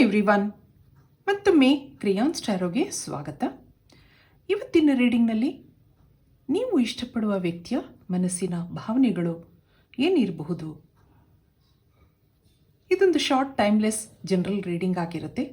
Everyone ಮತ್ತೊಮ್ಮೆ ಕ್ರಿಯಾನ್ ಸ್ಟಾರೋಗೆ ಸ್ವಾಗತ. ಇವತ್ತಿನ ರೀಡಿಂಗ್ನಲ್ಲಿ ನೀವು ಇಷ್ಟಪಡುವ ವ್ಯಕ್ತಿಯ ಮನಸ್ಸಿನ ಭಾವನೆಗಳು ಏನಿರಬಹುದು? ಇದೊಂದು ಶಾರ್ಟ್ ಟೈಮ್ಲೆಸ್ ಜನರಲ್ ರೀಡಿಂಗ್ ಆಗಿರುತ್ತೆ.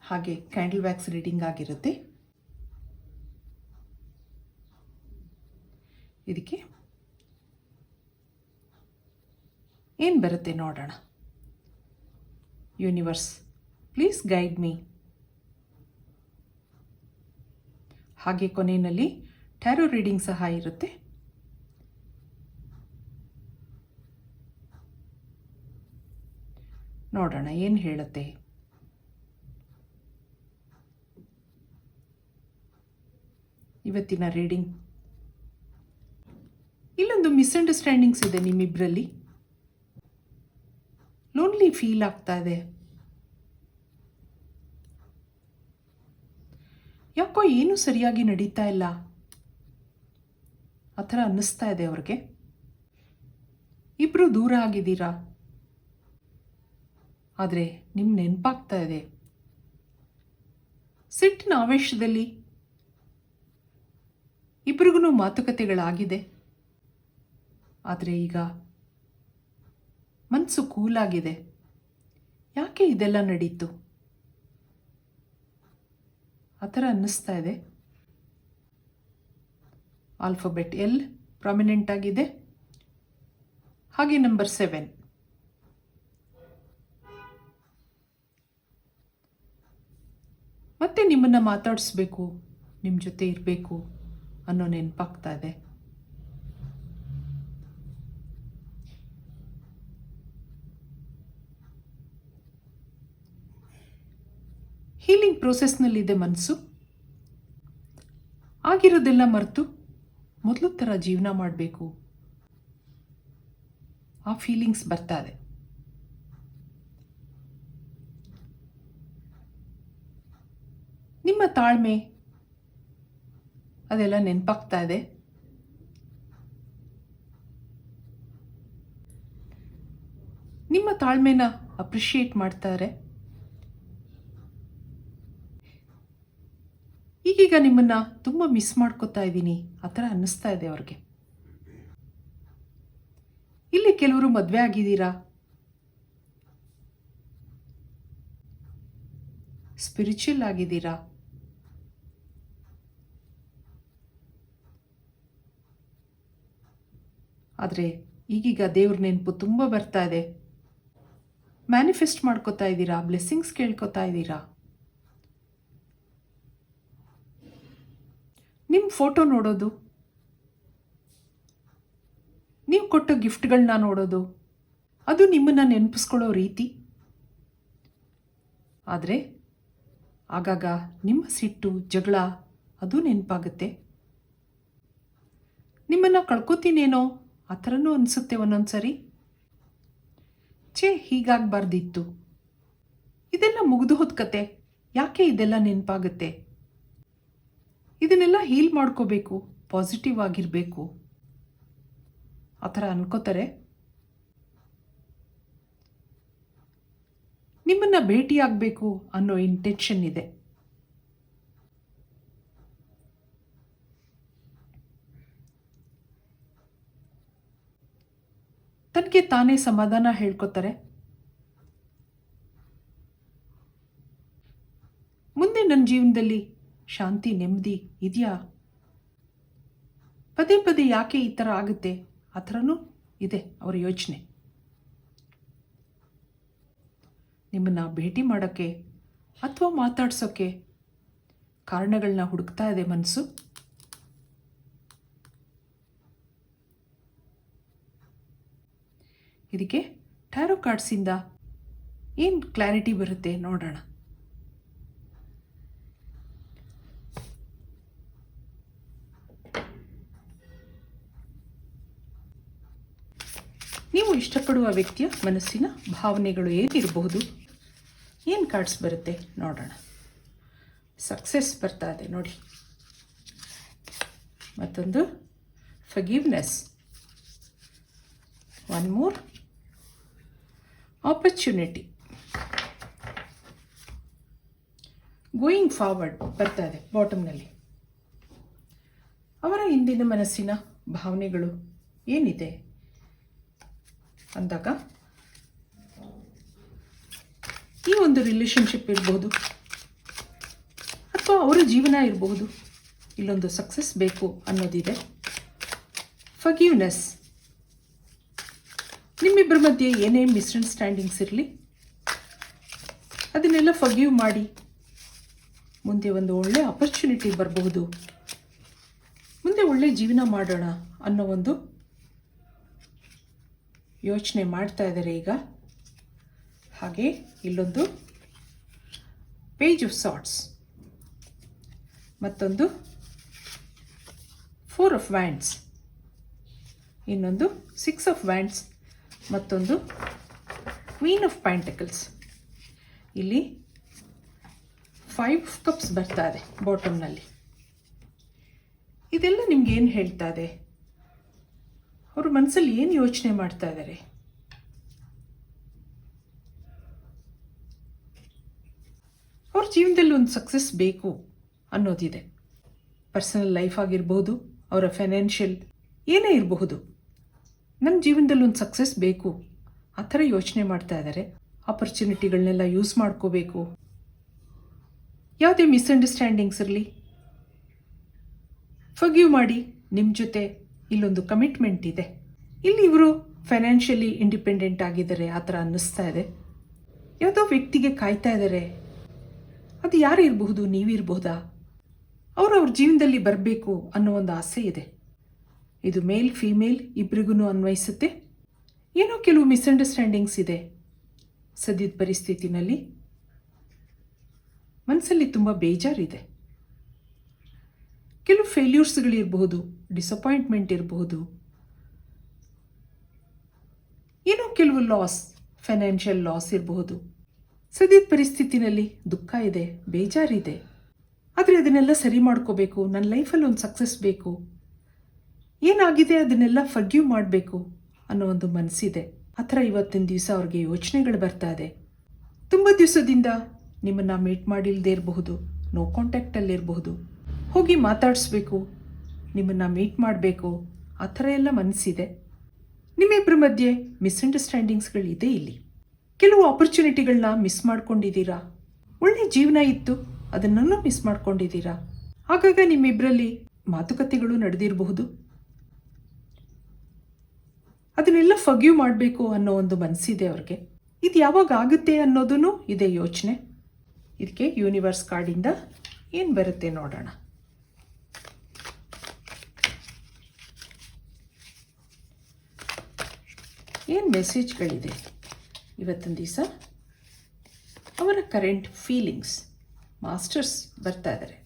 ಹಾಗೆ ಕ್ಯಾಂಡಲ್ ವ್ಯಾಕ್ಸ್ ರೀಡಿಂಗ್ ಆಗಿರುತ್ತೆ. ಇದಕ್ಕೆ ಏನು ಬರುತ್ತೆ ನೋಡೋಣ. ಯೂನಿವರ್ಸ್ ಪ್ಲೀಸ್ ಗೈಡ್ ಮೀ ಹಾಗೆ ಕೊನೆಯಲ್ಲಿ ಟ್ಯಾರೋ ರೀಡಿಂಗ್ ಸಹ ಇರುತ್ತೆ. ನೋಡೋಣ, ಏನು ಹೇಳುತ್ತೆ? ಇವತ್ತಿನ ರೀಡಿಂಗ್ ಇಲ್ಲೊಂದು ಮಿಸ್ಅಂಡರ್ಸ್ಟ್ಯಾಂಡಿಂಗ್ಸ್ ಇದೆ ನಿಮ್ಮಿಬ್ಬರಲ್ಲಿ ಲೋನ್ಲಿ ಫೀಲ್ ಆಗ್ತಾ ಇದೆ. ಯಾಕೋ ಏನೂ ಸರಿಯಾಗಿ ನಡೀತಾ ಇಲ್ಲ? ಆ ಥರ ಅನ್ನಿಸ್ತಾ ಇದೆ ಅವ್ರಿಗೆ. ಇಬ್ಬರು ದೂರ ಆಗಿದ್ದೀರಾ? ಆದರೆ ನಿಮ್ಮ ನೆನಪಾಗ್ತಾ ಇದೆ. ಸಿಟ್ಟಿನ ಆವೇಶದಲ್ಲಿ ಇಬ್ರಿಗೂ ಮಾತುಕತೆಗಳಾಗಿದೆ. ಆದರೆ ಈಗ ಮನಸ್ಸು ಕೂಲಾಗಿದೆ. ಯಾಕೆ ಇದೆಲ್ಲ ನಡೀತು? ಆ ಥರ ಅನ್ನಿಸ್ತಾ ಇದೆ. ಆಲ್ಫಬೆಟ್ ಎಲ್ ಪ್ರಾಮಿನೆಂಟ್ ಆಗಿದೆ. ಹಾಗೆ ನಂಬರ್ ಸೆವೆನ್ ಮತ್ತೆ ನಿಮ್ಮನ್ನು ಮಾತಾಡಿಸ್ಬೇಕು ನಿಮ್ಮ ಜೊತೆ ಇರಬೇಕು ಅನ್ನೋ ನೆನಪಾಗ್ತಾ ಇದೆ. ಹೀಲಿಂಗ್ ಪ್ರೋಸೆಸ್ನಲ್ಲಿದೆ ಮನಸ್ಸು ಆಗಿರೋದೆಲ್ಲ ಮರೆತು ಮೊದಲು ಥರ ಜೀವನ ಮಾಡಬೇಕು. ಆ ಫೀಲಿಂಗ್ಸ್ ಬರ್ತಾ ಇದೆ. ನಿಮ್ಮ ತಾಳ್ಮೆ ಅದೆಲ್ಲ ನೆನಪಾಗ್ತಾ ಇದೆ. ನಿಮ್ಮ ತಾಳ್ಮೆನ ಅಪ್ರಿಷಿಯೇಟ್ ಮಾಡ್ತಾರೆ. ಈಗೀಗ ನಿಮ್ಮನ್ನ ತುಂಬ ಮಿಸ್ ಮಾಡ್ಕೋತಾ ಇದ್ದೀನಿ. ಆ ಥರ ಅನ್ನಿಸ್ತಾ ಇದೆ ಅವ್ರಿಗೆ. ಇಲ್ಲಿ ಕೆಲವರು ಮದುವೆ ಆಗಿದ್ದೀರಾ? ಸ್ಪಿರಿಚುವಲ್ ಆಗಿದ್ದೀರಾ? ಆದರೆ ಈಗೀಗ ದೇವ್ರ ನೆನಪು ತುಂಬ ಬರ್ತಾ ಇದೆ. ಮ್ಯಾನಿಫೆಸ್ಟ್ ಮಾಡ್ಕೋತಾ ಇದ್ದೀರಾ? ಬ್ಲೆಸ್ಸಿಂಗ್ಸ್ ಕೇಳ್ಕೊತಾ ಇದ್ದೀರಾ? ನಿಮ್ಮ ಫೋಟೋ ನೋಡೋದು. ನೀವು ಕೊಟ್ಟ ಗಿಫ್ಟ್ಗಳನ್ನ ನೋಡೋದು. ಅದು ನಿಮ್ಮನ್ನು ನೆನಪಿಸ್ಕೊಳ್ಳೋ ರೀತಿ. ಆದರೆ, ಆಗಾಗ ನಿಮ್ಮ ಸಿಟ್ಟು, ಜಗಳ ಅದು ನೆನಪಾಗುತ್ತೆ. ನಿಮ್ಮನ್ನು ಕಳ್ಕೊತೀನೇನೋ? ಆ ಥರನೂ ಅನಿಸುತ್ತೆ ಒಂದೊಂದು ಸರಿ ಛೇ, ಹೀಗಾಗಬಾರ್ದಿತ್ತು. ಇದೆಲ್ಲ ಮುಗಿದು ಹೋದ ಕತೆ. ಯಾಕೆ ಇದೆಲ್ಲ ನೆನಪಾಗುತ್ತೆ? ಇದನ್ನೆಲ್ಲ ಹೀಲ್ ಮಾಡ್ಕೋಬೇಕು ಪಾಸಿಟಿವ್ ಆಗಿರಬೇಕು. ಆ ಥರ ಅನ್ಕೋತಾರೆ. ನಿಮ್ಮನ್ನು ಭೇಟಿಯಾಗಬೇಕು ಅನ್ನೋ ಇಂಟೆನ್ಷನ್ ಇದೆ. ತನಗೆ ತಾನೇ ಸಮಾಧಾನ ಹೇಳ್ಕೊತಾರೆ. ಮುಂದೆ ನನ್ನ ಜೀವನದಲ್ಲಿ ಶಾಂತಿ, ನೆಮ್ಮದಿ ಇದೆಯಾ? ಪದೇ ಪದೇ ಯಾಕೆ ಈ ಥರ ಆಗುತ್ತೆ? ಆ ಥರನೂ ಇದೆ ಅವರ ಯೋಚನೆ. ನಿಮ್ಮನ್ನು ಭೇಟಿ ಮಾಡೋಕ್ಕೆ ಅಥವಾ ಮಾತಾಡ್ಸೋಕ್ಕೆ ಕಾರಣಗಳನ್ನ ಹುಡುಕ್ತಾ ಇದೆ ಮನಸ್ಸು ಇದಕ್ಕೆ ಟ್ಯಾರೋ ಕಾರ್ಡ್ಸಿಂದ ಏನು ಕ್ಲಾರಿಟಿ ಬರುತ್ತೆ ನೋಡೋಣ ನೀವು ಇಷ್ಟಪಡುವ ವ್ಯಕ್ತಿಯ ಮನಸ್ಸಿನ ಭಾವನೆಗಳು ಏನಿರಬಹುದು? ಏನು ಕಾರ್ಡ್ಸ್ ಬರುತ್ತೆ? ನೋಡೋಣ. ಸಕ್ಸಸ್ ಬರ್ತಾ ಇದೆ, ನೋಡಿ. ಮತ್ತೊಂದು. Forgiveness one more opportunity going forward ಬರ್ತಾ ಇದೆ ಬಾಟಮ್ನಲ್ಲಿ ಅವರ ಹಿಂದಿನ ಮನಸ್ಸಿನ ಭಾವನೆಗಳು ಏನಿದೆ? ಅಂದಾಗ. ಈ ಒಂದು ರಿಲೇಶನ್ಶಿಪ್ ಇರಬಹುದು ಅಥವಾ ಅವರ ಜೀವನ ಇರಬಹುದು ಇಲ್ಲೊಂದು ಸಕ್ಸಸ್ ಬೇಕು ಅನ್ನೋದಿದೆ. ಫಗ್ಯೂನೆಸ್ ನಿಮ್ಮಿಬ್ಬರ ಮಧ್ಯೆ ಏನೇ ಮಿಸ್ಅಂಡರ್ಸ್ಟ್ಯಾಂಡಿಂಗ್ಸ್ ಇರಲಿ, ಅದನ್ನೆಲ್ಲ ಫಗ್ಯೂ ಮಾಡಿ ಮುಂದೆ ಒಂದು ಒಳ್ಳೆ ಅಪರ್ಚುನಿಟಿ ಬರಬಹುದು. ಮುಂದೆ ಒಳ್ಳೆ ಜೀವನ ಮಾಡೋಣ ಅನ್ನೋ ಒಂದು ಯೋಚನೆ ಮಾಡ್ತಾ ಇದ್ದಾರೆ ಈಗ. ಹಾಗೆ ಇಲ್ಲೊಂದು ಪೇಜ್ ಆಫ್ ಸಾಟ್ಸ್ ಮತ್ತೊಂದು ಫೋರ್ ಆಫ್ ವ್ಯಾಂಡ್ಸ್ ಇನ್ನೊಂದು ಸಿಕ್ಸ್ ಆಫ್ ವ್ಯಾಂಡ್ಸ್ ಮತ್ತೊಂದು ಕ್ವೀನ್ ಆಫ್ ಪ್ಯಾಂಟಕಲ್ಸ್ ಇಲ್ಲಿ ಫೈವ್ ಕಪ್ಸ್ ಬರ್ತಾ ಇದೆ ಬಾಟಮ್ನಲ್ಲಿ ಇದೆಲ್ಲ ನಿಮ್ಗೆ ಏನು ಹೇಳ್ತಾ ಇದೆ? ಅವ್ರ ಮನಸ್ಸಲ್ಲಿ ಏನು ಯೋಚನೆ ಮಾಡ್ತಾ ಇದ್ದಾರೆ ಅವ್ರ ಜೀವನದಲ್ಲಿ ಒಂದು ಸಕ್ಸಸ್ ಬೇಕು ಅನ್ನೋದಿದೆ. ಪರ್ಸನಲ್ ಲೈಫ್ ಆಗಿರ್ಬೋದು, ಅವರ ಫೈನಾನ್ಷಿಯಲ್ ಏನೇ ಇರಬಹುದು. ನನ್ನ ಜೀವನದಲ್ಲಿ ಒಂದು ಸಕ್ಸಸ್ ಬೇಕು, ಆ ಥರ ಯೋಚನೆ ಮಾಡ್ತಾ ಇದ್ದಾರೆ ಆಪರ್ಚುನಿಟಿಗಳನ್ನೆಲ್ಲ ಯೂಸ್ ಮಾಡ್ಕೋಬೇಕು. ಯಾವುದೇ ಮಿಸ್ಅಂಡರ್ಸ್ಟ್ಯಾಂಡಿಂಗ್ಸ್ ಇರಲಿ ಫಗ್ಯೂ ಮಾಡಿ ನಿಮ್ಮ ಜೊತೆ ಇಲ್ಲೊಂದು ಕಮಿಟ್ಮೆಂಟ್ ಇದೆ. ಇಲ್ಲಿ ಇವರು ಫೈನಾನ್ಷಿಯಲಿ ಇಂಡಿಪೆಂಡೆಂಟ್ ಆಗಿದ್ದಾರೆ, ಆ ಥರ ಅನ್ನಿಸ್ತಾ ಇದೆ. ಯಾವುದೋ ವ್ಯಕ್ತಿಗೆ ಕಾಯ್ತಾ ಇದ್ದಾರೆ. ಅದು ಯಾರು ಇರಬಹುದು ನೀವಿರಬಹುದಾ ಅವರು ಅವ್ರ ಜೀವನದಲ್ಲಿ ಬರಬೇಕು ಅನ್ನೋ ಒಂದು ಆಸೆ ಇದೆ. ಇದು ಮೇಲ್ ಫೀಮೇಲ್ ಇಬ್ಬರಿಗೂ ಅನ್ವಯಿಸುತ್ತೆ. ಏನೋ ಕೆಲವು ಮಿಸ್ಅಂಡರ್ಸ್ಟ್ಯಾಂಡಿಂಗ್ಸ್ ಇದೆ ಸದ್ಯದ ಪರಿಸ್ಥಿತಿನಲ್ಲಿ. ಮನಸ್ಸಲ್ಲಿ ತುಂಬ ಬೇಜಾರಿದೆ. ಕೆಲವು ಫೇಲ್ಯೂರ್ಸ್ಗಳಿರಬಹುದು ಡಿಸಪಾಯಿಂಟ್ಮೆಂಟ್ ಇರಬಹುದು. ಏನೋ ಕೆಲವು ಲಾಸ್ ಫೈನಾನ್ಷಿಯಲ್ ಲಾಸ್ ಇರಬಹುದು. ಸದ್ಯದ ಪರಿಸ್ಥಿತಿನಲ್ಲಿ ದುಃಖ ಇದೆ, ಬೇಜಾರಿದೆ. ಆದರೆ ಅದನ್ನೆಲ್ಲ ಸರಿ ಮಾಡ್ಕೋಬೇಕು, ನನ್ನ ಲೈಫಲ್ಲಿ ಒಂದು ಸಕ್ಸಸ್ ಬೇಕು. ಏನಾಗಿದೆ ಅದನ್ನೆಲ್ಲ ಫಗ್ಯೂ ಮಾಡಬೇಕು ಅನ್ನೋ ಒಂದು ಮನಸ್ಸಿದೆ. ಆ ಥರ ಇವತ್ತಿನ ದಿವಸ ಅವ್ರಿಗೆ ಯೋಚನೆಗಳು ಬರ್ತಾ ಇದೆ. ತುಂಬ ದಿವಸದಿಂದ ನಿಮ್ಮನ್ನು ಮೀಟ್ ಮಾಡಿಲ್ಲದೆ ಇರಬಹುದು ನೋ ಕಾಂಟ್ಯಾಕ್ಟಲ್ಲಿರಬಹುದು ಹೋಗಿ ಮಾತಾಡಿಸ್ಬೇಕು. ನಿಮ್ಮನ್ನು ಮೀಟ್ ಮಾಡಬೇಕು. ಆ ಥರ ಎಲ್ಲ ಮನಸ್ಸಿದೆ ನಿಮ್ಮಿಬ್ಬರ ಮಧ್ಯೆ ಮಿಸ್ಅಂಡರ್ಸ್ಟ್ಯಾಂಡಿಂಗ್ಸ್ಗಳಿದೆ ಇಲ್ಲಿ. ಕೆಲವು ಆಪರ್ಚುನಿಟಿಗಳನ್ನ ಮಿಸ್ ಮಾಡ್ಕೊಂಡಿದ್ದೀರಾ? ಒಳ್ಳೆ ಜೀವನ ಇತ್ತು ಅದನ್ನೂ ಮಿಸ್ ಮಾಡ್ಕೊಂಡಿದ್ದೀರಾ? ಆಗಾಗ ನಿಮ್ಮಿಬ್ಬರಲ್ಲಿ ಮಾತುಕತೆಗಳು ನಡೆದಿರಬಹುದು. ಅದನ್ನೆಲ್ಲ ಫಗ್ಯೂ ಮಾಡಬೇಕು ಅನ್ನೋ ಒಂದು ಮನಸ್ಸಿದೆ ಅವ್ರಿಗೆ. ಇದು ಯಾವಾಗ ಆಗುತ್ತೆ ಅನ್ನೋದೂ ಇದೆ ಯೋಚನೆ. ಇದಕ್ಕೆ ಯೂನಿವರ್ಸ್ ಕಾರ್ಡಿಂದ ಏನು ಬರುತ್ತೆ ನೋಡೋಣ. ಏನು ಮೆಸೇಜ್ಗಳಿದೆ ಇವತ್ತಿನ ದಿವಸ? ಅವರ ಕರೆಂಟ್ ಫೀಲಿಂಗ್ಸ್ ಮಾಸ್ಟರ್ಸ್ ಬರ್ತಾ ಇದ್ದಾರೆ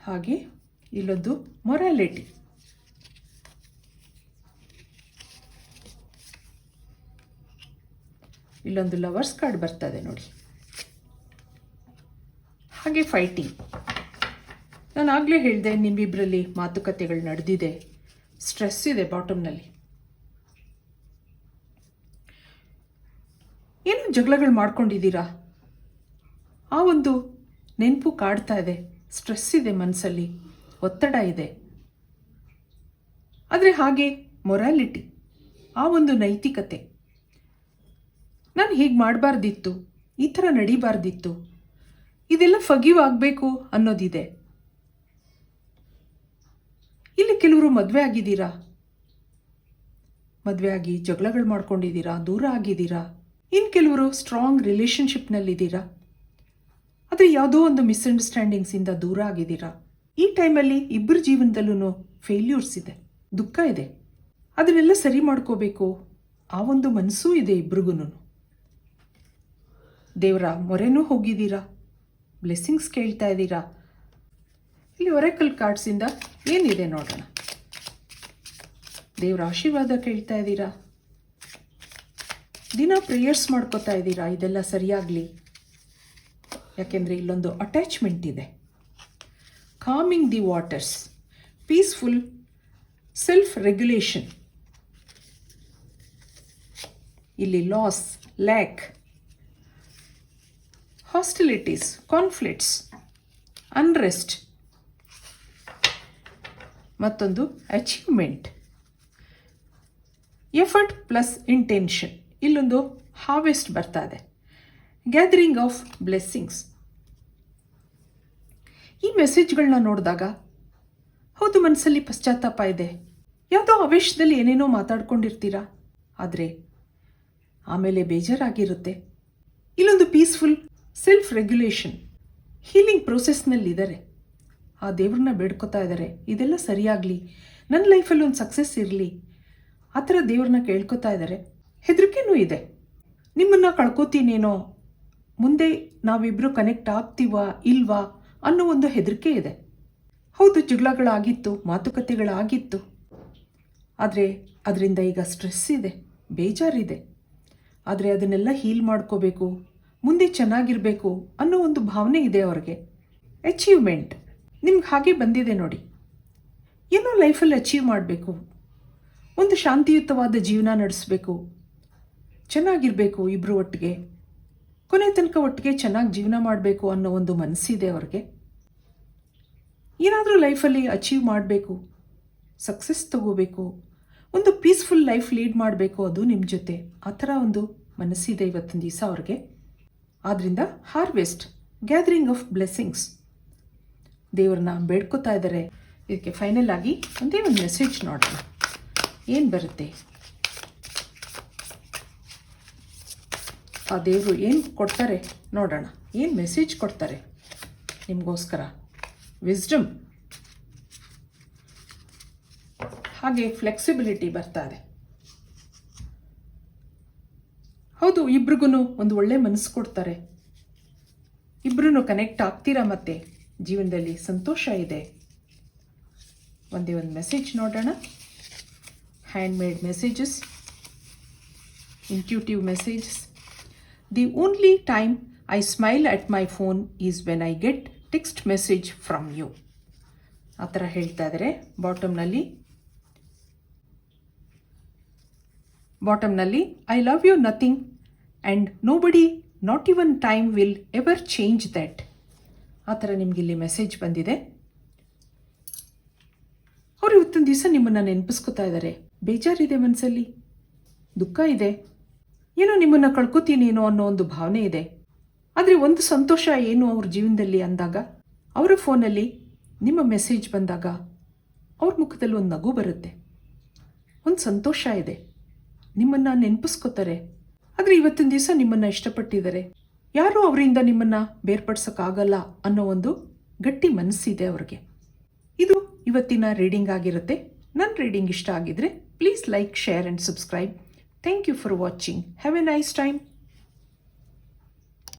ಹಾಗೆ ಇಲ್ಲೊಂದು ಮೊರಾಲಿಟಿ ಇಲ್ಲೊಂದು ಲವರ್ಸ್ ಕಾರ್ಡ್ ಬರ್ತಾ ಇದೆ ನೋಡಿ. ಹಾಗೆ ಫೈಟಿಂಗ್ ನಾನು ಆಗಲೇ ಹೇಳಿದೆ ನಿಮ್ಮಿಬ್ಬರಲ್ಲಿ ಮಾತುಕತೆಗಳು ನಡೆದಿದೆ. ಸ್ಟ್ರೆಸ್ ಇದೆ ಬಾಟಮ್ನಲ್ಲಿ ಏನು ಜಗಳಗಳು ಮಾಡ್ಕೊಂಡಿದ್ದೀರಾ? ಆ ಒಂದು ನೆನಪು ಕಾಡ್ತಾ ಇದೆ. ಸ್ಟ್ರೆಸ್ ಇದೆ ಮನಸ್ಸಲ್ಲಿ ಒತ್ತಡ ಇದೆ. ಆದರೆ ಹಾಗೆ ಮೊರಾಲಿಟಿ ಆ ಒಂದು ನೈತಿಕತೆ. ನಾನು ಹೀಗೆ ಮಾಡಬಾರ್ದಿತ್ತು? ಈ ಥರ ನಡಿಬಾರ್ದಿತ್ತು. ಇದೆಲ್ಲ ಫಗೀವ್ ಆಗಬೇಕು ಅನ್ನೋದಿದೆ. ಇಲ್ಲಿ ಕೆಲವರು ಮದುವೆ ಆಗಿದ್ದೀರಾ? ಮದುವೆ ಆಗಿ ಜಗಳಗಳು ಮಾಡ್ಕೊಂಡಿದ್ದೀರಾ? ದೂರ ಆಗಿದ್ದೀರಾ? ಇನ್ನು ಕೆಲವರು ಸ್ಟ್ರಾಂಗ್ ರಿಲೇಷನ್ಶಿಪ್ನಲ್ಲಿದ್ದೀರಾ ಆದರೆ ಯಾವುದೋ ಒಂದು ಮಿಸ್ಅಂಡರ್ಸ್ಟ್ಯಾಂಡಿಂಗ್ಸಿಂದ ದೂರ ಆಗಿದ್ದೀರಾ? ಈ ಟೈಮಲ್ಲಿ ಇಬ್ಬರ ಜೀವನದಲ್ಲೂ ಫೇಲ್ಯೂರ್ಸ್ ಇದೆ, ದುಃಖ ಇದೆ. ಅದನ್ನೆಲ್ಲ ಸರಿ ಮಾಡ್ಕೋಬೇಕು. ಆ ಒಂದು ಮನಸ್ಸೂ ಇದೆ ಇಬ್ರಿಗೂನು ದೇವರ ಮೊರೆನೂ ಹೋಗಿದ್ದೀರಾ? ಬ್ಲೆಸ್ಸಿಂಗ್ಸ್ ಕೇಳ್ತಾ ಇದ್ದೀರಾ? ಇಲ್ಲಿ ಒರೆಕಲ್ ಕಾರ್ಡ್ಸಿಂದ ಏನಿದೆ ನೋಡೋಣ? ದೇವರ ಆಶೀರ್ವಾದ ಕೇಳ್ತಾ ಇದ್ದೀರಾ? ದಿನ ಪ್ರೇಯರ್ಸ್ ಮಾಡ್ಕೋತಾ ಇದ್ದೀರಾ? ಇದೆಲ್ಲ ಸರಿಯಾಗಲಿ? ಯಾಕೆಂದರೆ ಇಲ್ಲೊಂದು ಅಟ್ಯಾಚ್ಮೆಂಟ್ ಇದೆ. Calming the waters peaceful self regulation ಇಲ್ಲಿ loss lack hostilities conflicts unrest ಮತ್ತೊಂದು ಅಚೀವ್ಮೆಂಟ್ ಎಫರ್ಟ್ ಪ್ಲಸ್ ಇಂಟೆನ್ಷನ್ ಇಲ್ಲೊಂದು ಹಾರ್ವೆಸ್ಟ್ ಬರ್ತಾ ಇದೆ. ಗ್ಯಾದರಿಂಗ್ ಆಫ್ ಬ್ಲೆಸ್ಸಿಂಗ್ಸ್ ಈ ಮೆಸೇಜ್ಗಳನ್ನ ನೋಡಿದಾಗ ಹೌದು ಮನಸ್ಸಲ್ಲಿ ಪಶ್ಚಾತ್ತಾಪ ಇದೆ. ಯಾವುದೋ ಆವೇಶದಲ್ಲಿ ಏನೇನೋ ಮಾತಾಡ್ಕೊಂಡಿರ್ತೀರಾ? ಆದರೆ ಆಮೇಲೆ ಬೇಜಾರಾಗಿರುತ್ತೆ. ಇಲ್ಲೊಂದು ಪೀಸ್ಫುಲ್ ಸೆಲ್ಫ್ ರೆಗ್ಯುಲೇಷನ್ ಹೀಲಿಂಗ್ ಪ್ರೋಸೆಸ್ನಲ್ಲಿದ್ದಾರೆ ಆ ದೇವ್ರನ್ನ ಬೇಡ್ಕೋತಾ ಇದ್ದಾರೆ. ಇದೆಲ್ಲ ಸರಿಯಾಗಲಿ. ನನ್ನ ಲೈಫಲ್ಲಿ ಒಂದು ಸಕ್ಸಸ್ ಇರಲಿ. ಆ ಥರ ದೇವ್ರನ್ನ ಕೇಳ್ಕೊತಾ ಇದ್ದಾರೆ. ಹೆದರಿಕೆನೂ ಇದೆ. ನಿಮ್ಮನ್ನು ಕಳ್ಕೊತೀನೇನೋ? ಮುಂದೆ ನಾವಿಬ್ಬರು ಕನೆಕ್ಟ್ ಆಗ್ತೀವಾ, ಇಲ್ವಾ ಅನ್ನೋ ಒಂದು ಹೆದರಿಕೆ ಇದೆ. ಹೌದು, ಜಗಳಗಳಾಗಿತ್ತು, ಮಾತುಕತೆಗಳಾಗಿತ್ತು. ಆದರೆ ಅದರಿಂದ ಈಗ ಸ್ಟ್ರೆಸ್ ಇದೆ, ಬೇಜಾರಿದೆ. ಆದರೆ ಅದನ್ನೆಲ್ಲ ಹೀಲ್ ಮಾಡ್ಕೋಬೇಕು, ಮುಂದೆ ಚೆನ್ನಾಗಿರಬೇಕು ಅನ್ನೋ ಒಂದು ಭಾವನೆ ಇದೆ ಅವ್ರಿಗೆ. ಅಚೀವ್ಮೆಂಟ್ ನಿಮ್ಗೆ ಹಾಗೆ ಬಂದಿದೆ ನೋಡಿ. ಏನೋ ಲೈಫಲ್ಲಿ ಅಚೀವ್ ಮಾಡಬೇಕು. ಒಂದು ಶಾಂತಿಯುತವಾದ ಜೀವನ ನಡೆಸಬೇಕು. ಚೆನ್ನಾಗಿರಬೇಕು ಇಬ್ಬರು ಒಟ್ಟಿಗೆ. ಕೊನೆ ತನಕ ಒಟ್ಟಿಗೆ ಚೆನ್ನಾಗಿ ಜೀವನ ಮಾಡಬೇಕು ಅನ್ನೋ ಒಂದು ಮನಸ್ಸಿದೆ ಅವ್ರಿಗೆ. ಏನಾದರೂ ಲೈಫಲ್ಲಿ ಅಚೀವ್ ಮಾಡಬೇಕು. ಸಕ್ಸಸ್ ತಗೋಬೇಕು. ಒಂದು ಪೀಸ್ಫುಲ್ ಲೈಫ್ ಲೀಡ್ ಮಾಡಬೇಕು ಅದು ನಿಮ್ಮ ಜೊತೆ. ಆ ಥರ ಒಂದು ಮನಸ್ಸಿದೆ ಇವತ್ತಿನ ದಿವಸ ಅವ್ರಿಗೆ. ಆದ್ದರಿಂದ ಹಾರ್ವೆಸ್ಟ್, ಗ್ಯಾದರಿಂಗ್ ಆಫ್ ಬ್ಲೆಸ್ಸಿಂಗ್ಸ್. ದೇವ್ರನ್ನ ಬೇಡ್ಕೋತಾ ಇದ್ದಾರೆ. ಇದಕ್ಕೆ ಫೈನಲ್ ಆಗಿ ಒಂದೇ ಒಂದು ಮೆಸೇಜ್ ನೋಡೋಣ. ಏನು ಬರುತ್ತೆ? ಆ ದೇವರು ಏನು ಕೊಡ್ತಾರೆ ನೋಡೋಣ. ಏನು ಮೆಸೇಜ್ ಕೊಡ್ತಾರೆ? ನಿಮಗೋಸ್ಕರ. ವಿಸ್ಡಮ್ ಹಾಗೆ ಫ್ಲೆಕ್ಸಿಬಿಲಿಟಿ ಬರ್ತಾ ಇದೆ. ಹೌದು ಇಬ್ರಿಗೂ ಒಂದು ಒಳ್ಳೆ ಮನಸ್ಸು ಕೊಡ್ತಾರೆ. ಇಬ್ರು ಕನೆಕ್ಟ್ ಆಗ್ತೀರಾ ಮತ್ತೆ? ಜೀವನದಲ್ಲಿ ಸಂತೋಷ ಇದೆ. ಒಂದೇ ಒಂದು ಮೆಸೇಜ್ ನೋಡೋಣ. Hand made messages intuitive messages. The only time I smile at my phone is when I get text message from you ಆ ಥರ ಹೇಳ್ತಾ ಇದ್ದಾರೆ ಬಾಟಮ್ನಲ್ಲಿ ಬಾಟಮ್ನಲ್ಲಿ I love you nothing and nobody not even time will ever change that ಆ ಥರ ನಿಮಗಿಲ್ಲಿ message ಬಂದಿದೆ. ಅವರು ಇವತ್ತಿನ ದಿವಸ ನಿಮ್ಮನ್ನು ನೆನಪಿಸ್ಕೊತಾ ಇದ್ದಾರೆ ಬೇಜಾರಿದೆ ಮನಸ್ಸಲ್ಲಿ ದುಃಖ ಇದೆ. ಏನೋ ನಿಮ್ಮನ್ನು ಕಳ್ಕೊತೀನೇನೋ ಅನ್ನೋ ಒಂದು ಭಾವನೆ ಇದೆ. ಆದರೆ ಒಂದು ಸಂತೋಷ ಏನು ಅವ್ರ ಜೀವನದಲ್ಲಿ ಅಂದಾಗ? ಅವರ ಫೋನಲ್ಲಿ ನಿಮ್ಮ ಮೆಸೇಜ್ ಬಂದಾಗ ಅವ್ರ ಮುಖದಲ್ಲಿ ಒಂದು ನಗು ಬರುತ್ತೆ. ಒಂದು ಸಂತೋಷ ಇದೆ. ನಿಮ್ಮನ್ನು ನೆನಪಿಸ್ಕೋತಾರೆ. ಆದರೆ ಇವತ್ತಿನ ದಿವಸ ನಿಮ್ಮನ್ನು ಇಷ್ಟಪಟ್ಟಿದ್ದಾರೆ. ಯಾರೂ ಅವರಿಂದ ನಿಮ್ಮನ್ನು ಬೇರ್ಪಡಿಸೋಕ್ಕಾಗಲ್ಲ ಅನ್ನೋ ಒಂದು ಗಟ್ಟಿ ಮನಸ್ಸಿದೆ ಅವ್ರಿಗೆ. ಇದು ಇವತ್ತಿನ ರೀಡಿಂಗ್ ಆಗಿರುತ್ತೆ. ನನ್ನ ರೀಡಿಂಗ್ ಇಷ್ಟ ಆಗಿದ್ರೆ please like, share and subscribe. Thank you for watching. Have a nice time.